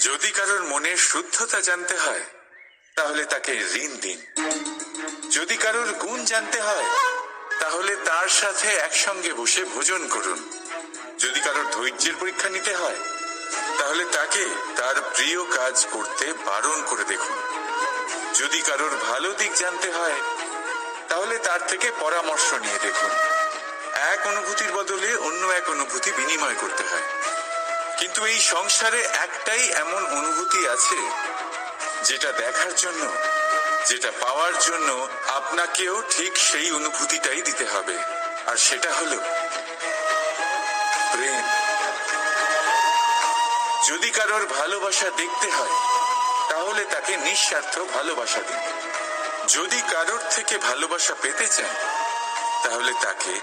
যদি কারোর মনের শুদ্ধতা জানতে হয়, তাহলে তাকে ঋণ দিন। যদি কারোর গুণ জানতে হয়, তাহলে তার সাথে একসঙ্গে বসে ভোজন করুন। যদি কারোর ধৈর্যের পরীক্ষা নিতে হয়, তাহলে তাকে তার প্রিয় কাজ করতে বারণ করে দেখুন। যদি কারোর ভালো দিক জানতে হয়, তাহলে তার থেকে পরামর্শ নিয়ে দেখুন। এক অনুভূতির বদলে অন্য এক অনুভূতি বিনিময় করতে হয়। কিন্তু এই সংসারে একটাই এমন অনুভূতি আছে, যেটা দেখার জন্য, যেটা পাওয়ার জন্য আপনাকেও ঠিক সেই অনুভূতিটাই দিতে হবে। আর সেটা হলো প্রেম। যদি কারোর ভালোবাসা দেখতে হয়, তাহলে তাকে নিঃস্বার্থ ভালোবাসা দিন। যদি কারোর থেকে ভালোবাসা পেতে চান, তাহলে তাকে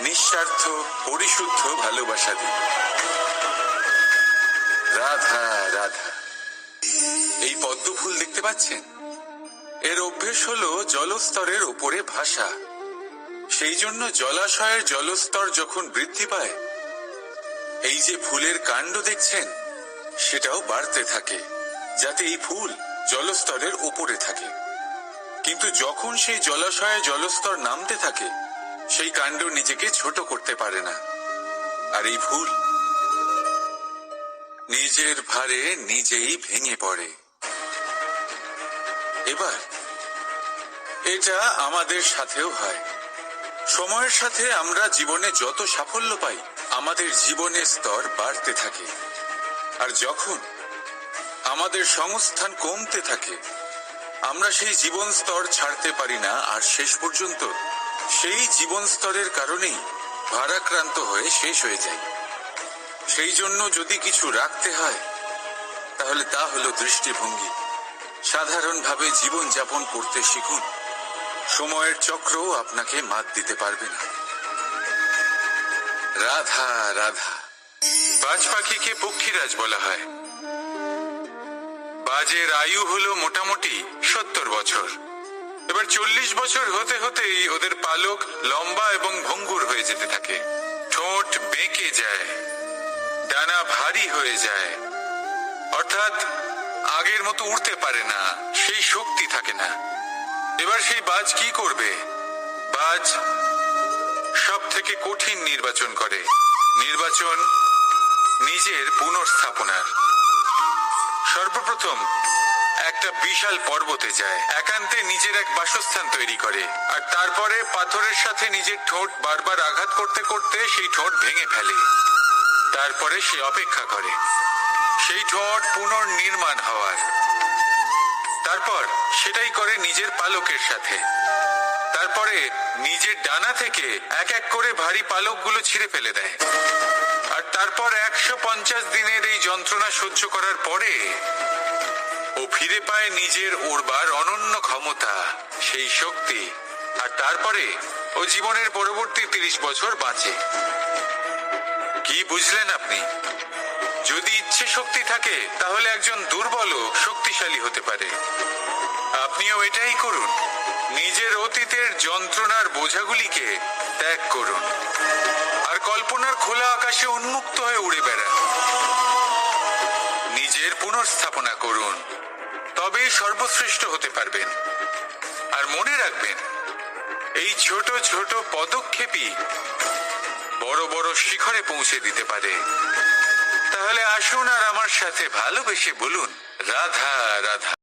নিঃস্বার্থ, পরিশুদ্ধ ভালোবাসা দিন। রাধা রাধা। এই পদ্ম ফুল দেখতে পাচ্ছেন? এর অভ্যেস হলো জলস্তরের উপরে ভাসা। সেই জন্য জলাশয়ের জলস্তর যখন বৃদ্ধি পায়, এই যে ফুলের কাণ্ড দেখছেন, সেটাও বাড়তে থাকে, যাতে এই ফুল জলস্তরের উপরে থাকে। কিন্তু যখন সেই জলাশয়ে জলস্তর নামতে থাকে, সেই কাণ্ড নিজেকে ছোট করতে পারে না। আর এই ফুল নিজের ভারে নিজেই ভেঙে পড়ে। এবার, এটা আমাদের সাথেও হয়। সময়ের সাথে আমরা জীবনে যত সাফল্য পাই, আমাদের জীবনের স্তর বাড়তে থাকে। আর যখন আমাদের সংস্থান কমতে থাকে, আমরা সেই জীবন স্তর ছাড়তে পারি না, আর শেষ পর্যন্ত সেই জীবন স্তরের কারণেই ভারাক্রান্ত হয়ে শেষ হয়ে যায় সেই জন্য যদি কিছু রাখতে হয়, তাহলে তা হলো দৃষ্টিভঙ্গি। সাধারণভাবে জীবন যাপন করতে শিখুন। সময়ের চক্রও আপনাকে মাত দিতে পারবে না। রাধা রাধা। বাজ পাখিকে পক্ষীরাজ বলা হয়। বাজের আয়ু হলো মোটামুটি সত্তর বছর। এবার চল্লিশ বছর হতে হতেই ওদের পালক লম্বা এবং ভঙ্গুর হয়ে যেতে থাকে। ঠোঁট বেঁকে যায়। ডানা ভারী হয়ে যায়। অর্থাৎ আগের মতো উড়তে পারে না, সেই শক্তি থাকে না। এবার সেই বাজ কি করবে? বাজ সব থেকে কঠিন নির্বাচন করে। নির্বাচন নিজের পুনর্স্থাপনার। সর্বপ্রথম একটা বিশাল পর্বতে যায়। একান্তে নিজের এক বাসস্থান তৈরি করে। আর তারপরে পাথরের সাথে নিজের ঠোঁট বারবার আঘাত করতে করতে সেই ঠোঁট ভেঙে ফেলে। তারপরে সে অপেক্ষা করে। সেই ঠোঁট পুনর্নির্মাণ হওয়ার। তারপর সেটাই করে নিজের পালকের সাথে। তারপরে নিজের ডানা থেকে এক এক করে ভারী পালকগুলো ছিঁড়ে ফেলে দেয়। আর তারপর একশো পঞ্চাশ দিনের এই যন্ত্রণা সহ্য করার পরে ও ফিরে পায় নিজের ওড়বার অনন্য ক্ষমতা, সেই শক্তি। আর তারপরে ও জীবনের পরবর্তী তিরিশ বছর বাঁচে। কি বুঝলেন আপনি? যদি ইচ্ছে শক্তি থাকে, তাহলে একজন দুর্বলও শক্তিশালী হতে পারে। আপনিও এটাই করুন। নিজের অতীতের যন্ত্রণার বোঝাগুলিকে ত্যাগ করুন। আর কল্পনার খোলা আকাশে উন্মুক্ত হয়ে উড়ে বেড়ান। নিজের পুনর্স্থাপনা করুন। তবেই সর্বশ্রেষ্ঠ হতে পারবেন। আর মনে রাখবেন, এই ছোট ছোট পদক্ষেপই বড় বড় শিখরে পৌঁছে দিতে পারে। তাহলে আসুন আর আমার সাথে ভালোবেসে বলুন, রাধা রাধা।